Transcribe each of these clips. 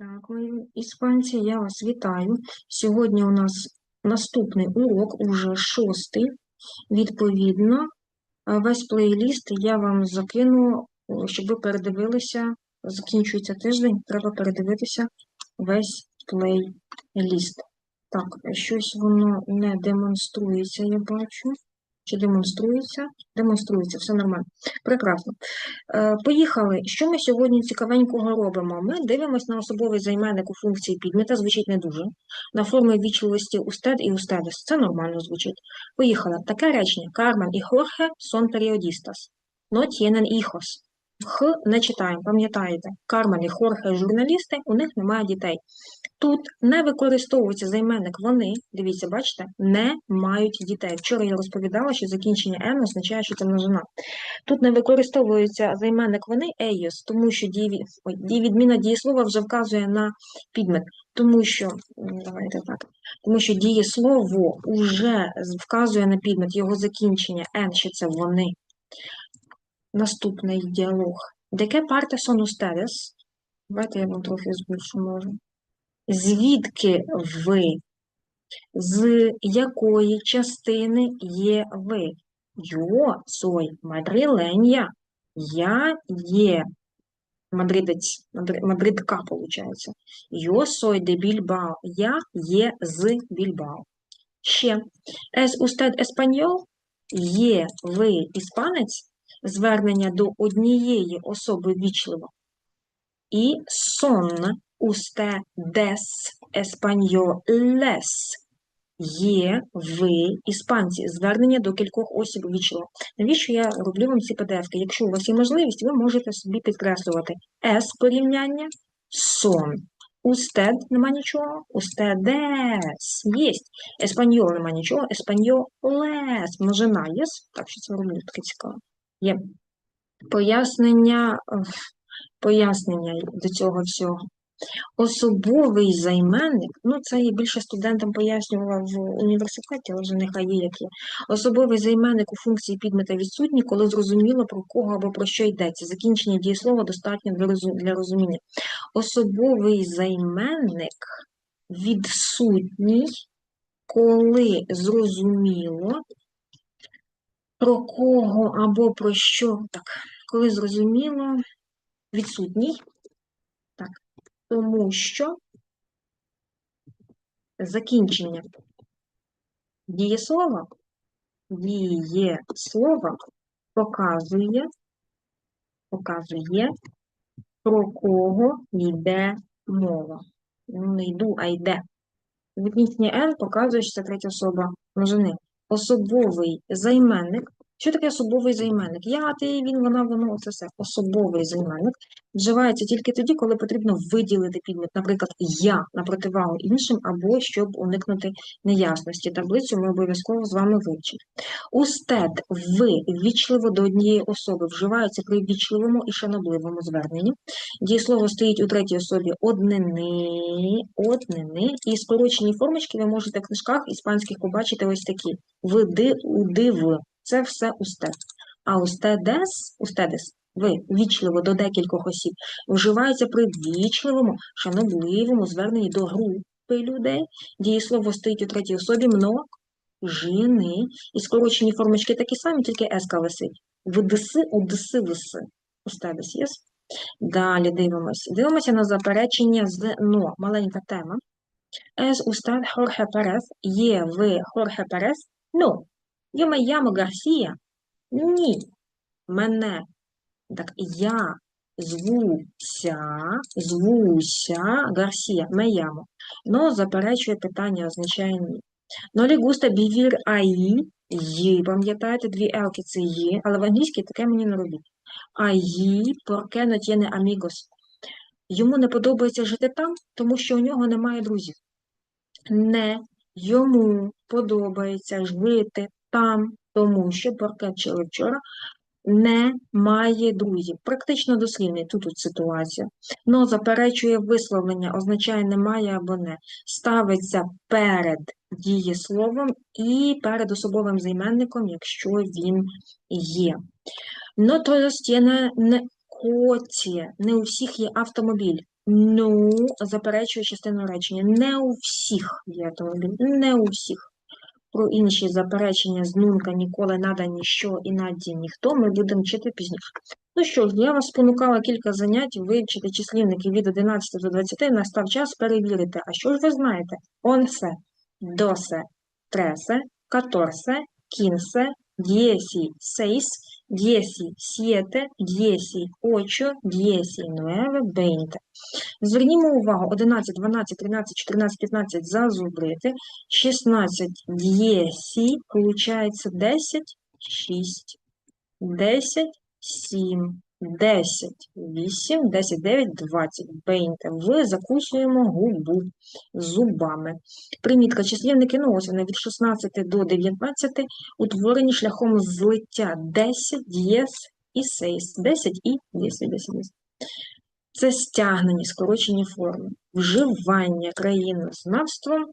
Мої іспанці, я вас вітаю. Сьогодні у нас наступний урок, уже шостий. Відповідно, е, весь плейліст я вам закину, щоб ви передивилися. Закінчується тиждень, треба передивитися весь плейліст. Так, щось воно не демонструється, я бачу. Чи демонструється? Демонструється, все нормально. Прекрасно. Е, Поїхали. Що ми сьогодні цікавенького робимо? Ми дивимося на особовий займенник у функції підмета, звучить не дуже. На форми вічливості устед і устедес. Це нормально звучить. Поїхали. Таке речення. Кармен і Хорхе сон періодістас. No tienen hijos. Х не читаємо, пам'ятаєте. Кармен і Хорхе журналісти, у них немає дітей. Тут не використовується займенник вони, дивіться, бачите, не мають дітей. Вчора я розповідала, що закінчення «н» означає, що це множина. Тут не використовується займенник вони «ellos», тому що дії, ой, дієвідміна дієслова вже вказує на підмет, тому що, давайте так, тому що дієслово вже вказує на підмет, його закінчення «n», що це вони. Наступний діалог. Qué parte son ustedes? Давайте я вам трохи збільшу можу. Звідки ви? З якої частини є ви? Yo soy madrileña. Я є мадридець, мадридка, виходить. Yo soy de Bilbao. Я є з Більбао. Ще. Es usted español? Є ви іспанець? Звернення до однієї особи вічливо. І son ustedes españoles. Є ви іспанці. Звернення до кількох осіб вічливо. Навіщо я роблю вам ці PDF-ки? Якщо у вас є можливість, ви можете собі підкреслювати S порівняння, son. Usted нема нічого, ustedes єсть. Еспаньол нема нічого, еспаньолес. Множина є, так що це роблю таке цікаво. Є пояснення, пояснення до цього всього. Особовий займенник, ну це я більше студентам пояснювала в університеті, але вже нехай є як є. Особовий займенник у функції підмета відсутній, коли зрозуміло про кого або про що йдеться. Закінчення дієслова достатньо для розуміння. Особовий займенник відсутній, коли зрозуміло про кого або про що. Так, коли зрозуміло, відсутній. Так, тому що закінчення дієслова, дієслова показує, показує, про кого йде мова. Не йду, а йде. Відмітня N показує, що це третя особа множини. Особовий займенник. Що таке особовий займенник? Я, ти, він, вона, воно, це все. Особовий займенник вживається тільки тоді, коли потрібно виділити підмет, наприклад, я на противагу іншим, або щоб уникнути неясності. Таблицю ми обов'язково з вами вивчимо. Устед, ви ввічливо до однієї особи вживається при ввічливому і шанобливому зверненні. Дієслово стоїть у третій особі однини, однини, і скорочені формочки ви можете в книжках іспанських побачити ось такі. Види, уди, в. Це все устед. А устедес, устедес, ви ввічливо до декількох осіб, вживається при ввічливому, шанобливому зверненні до групи людей. Дієслово стоїть у третій особі множини, і скорочені формочки такі самі, тільки еска висить. Видиси, удиси, виси. Устедес, єс? Далі дивимося. Дивимося на заперечення з «но». Маленька тема. Es usted Jorge Perez? Є ви Хорхе Перес? Ну, yo me llamo Гарсія. Ні, мене. Так, я звуся, звуся Гарсія, me llamo. Но заперечує питання, означає ні. Le gusta vivir ahí, їй, пам'ятаєте, дві елки це є, але в англійській таке мені не. Allí, porque no tiene amigos. Йому не подобається жити там, тому що у нього немає друзів. Не йому подобається жити там, тому що вчили вчора не має друзів. Практично дослівний тут от ситуація. Но заперечує висловлення, означає немає або не. Ставиться перед дієсловом і перед особовим займенником, якщо він є. No todos tienen хоті. Не у всіх є автомобіль. Ну, заперечує частину речення. Не у всіх є автомобіль. Не у всіх. Про інші заперечення з нунка ніколи нада ніщо і наді ніхто ми будемо вчити пізніше. Ну що ж, я вас спонукала кілька занять вивчити числівники від 11 до 20. Настав час перевірити. А що ж ви знаєте? Онсе, досе, тресе, каторсе, кінсе, дієсі, сейс, дієсі, сієте, дієсі, очо, дієсі, нуеве, бейнте. Звернімо увагу, 11, 12, 13, 14, 15 зазубрити, 16 дієсі, получається 10, 6, 10, 7, 10, 8, 10, 9, 20. Бейнте. Ви закусуємо губу зубами. Примітка. Числівники, ну від 16 до 19 утворені шляхом злиття 10, дієс і сейс. 10 і 10, 10, 10. Це стягнені, скорочені форми. Вживання країнознавством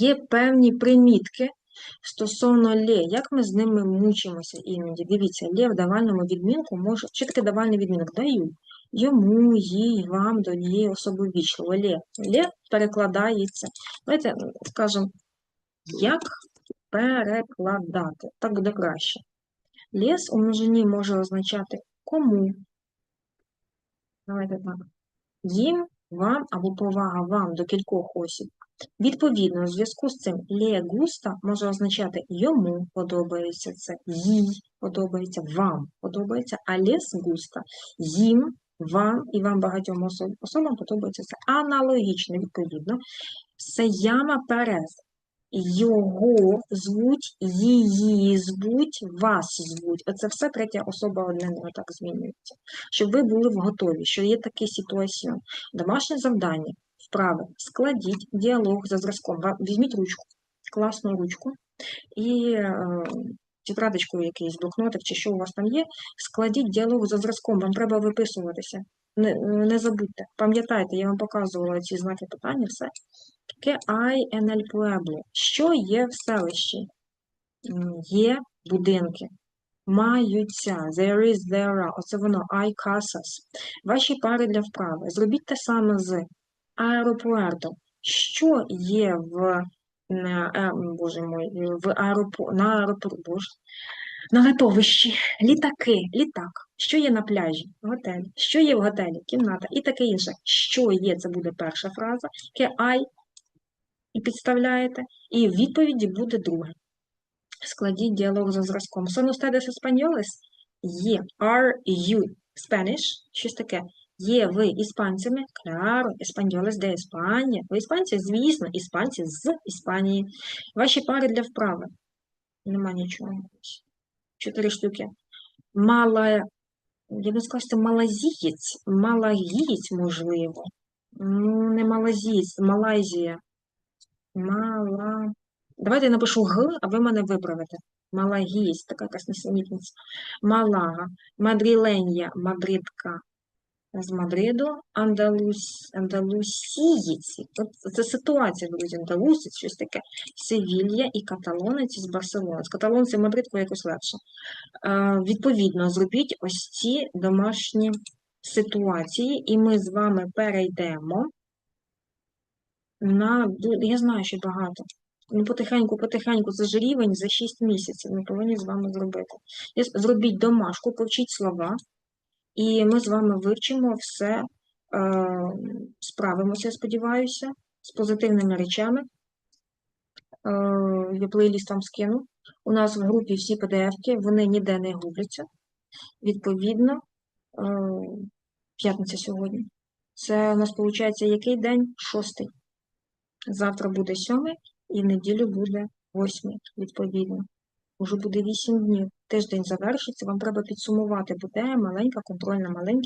є певні примітки стосовно лє. Як ми з ними мучимося іноді? Дивіться, лє в давальному відмінку може. Що таке давальний відмінок? Даю. Йому, їй, вам, до однієї особи вічливо. Лє. Лє перекладається. Давайте скажемо, як перекладати. Так буде краще. Лєс у множині може означати кому. Давайте так. Їм, вам або повага вам до кількох осіб. Відповідно, у зв'язку з цим «ле густа» може означати йому подобається це, їй подобається, вам подобається, а «лес густа» їм, вам і вам багатьом особам подобається це. Аналогічно, відповідно, Сеяма Перес. Його звуть, її звуть, вас звуть. Оце все третя особа однина так змінюється. Щоб ви були в готові, що є такий ситуаціон. Домашнє завдання, вправи. Складіть діалог за зразком. Візьміть ручку, класну ручку і е, тетрадочку якийсь, блокнотик чи що у вас там є, складіть діалог за зразком. Вам треба виписуватися. Не, не забудьте. Пам'ятайте, я вам показувала ці знаки питання, все. En el pueblo? Що є в селищі? Є будинки. Маються. There is, there are. Оце воно. Hay casas. Ваші пари для вправи. Зробіть те саме з аеропуерто. Що є в на, е, боже мой, в аеропо, на аеропорт, боже, на литовищі? Літаки, літак. Що є на пляжі? Готель. Що є в готелі? Кімната і таке інше. Що є? Це буде перша фраза. Que hay і підставляєте, і в відповіді буде друге. Складіть діалог за зразком. Son ustedes españoles? Є. Are you Spanish? Щось таке. Є ви іспанцями? Claro, españoles de España. Ви іспанці? Звісно, іспанці з Іспанії. Ваші пари для вправи. Нема нічого. Чотири штуки. Мала, я би сказала, що малазієць. Малазієць, можливо. Ну, не малазієць, Малайзія. Мала. Давайте я напишу Г, а ви мене виправите. Малагієць, така якась несенітниця. Малага. Мадріленя, мадридка з Мадриду. Андалус, андалусієць. От це ситуація, друзі. Андалусець, щось таке. Севілья і каталонець з Барселони. З каталонцем Мадридку якось легше. Відповідно, зробіть ось ці домашні ситуації, і ми з вами перейдемо на, я знаю, що багато. Ну, потихеньку, потихеньку, це ж рівень за 6 місяців. Ми повинні з вами зробити. Зробіть домашку, повчіть слова, і ми з вами вивчимо все, е, справимося, сподіваюся, з позитивними речами. Е, я плейліст вам скину. У нас в групі всі PDF-ки, вони ніде не губляться. Відповідно, е, п'ятниця сьогодні. Це у нас виходить який день? Шостий. Завтра буде сьомий, і неділю буде восьмий, відповідно. Уже буде вісім днів. Тиждень завершиться, вам треба підсумувати. Буде маленька контрольна, маленький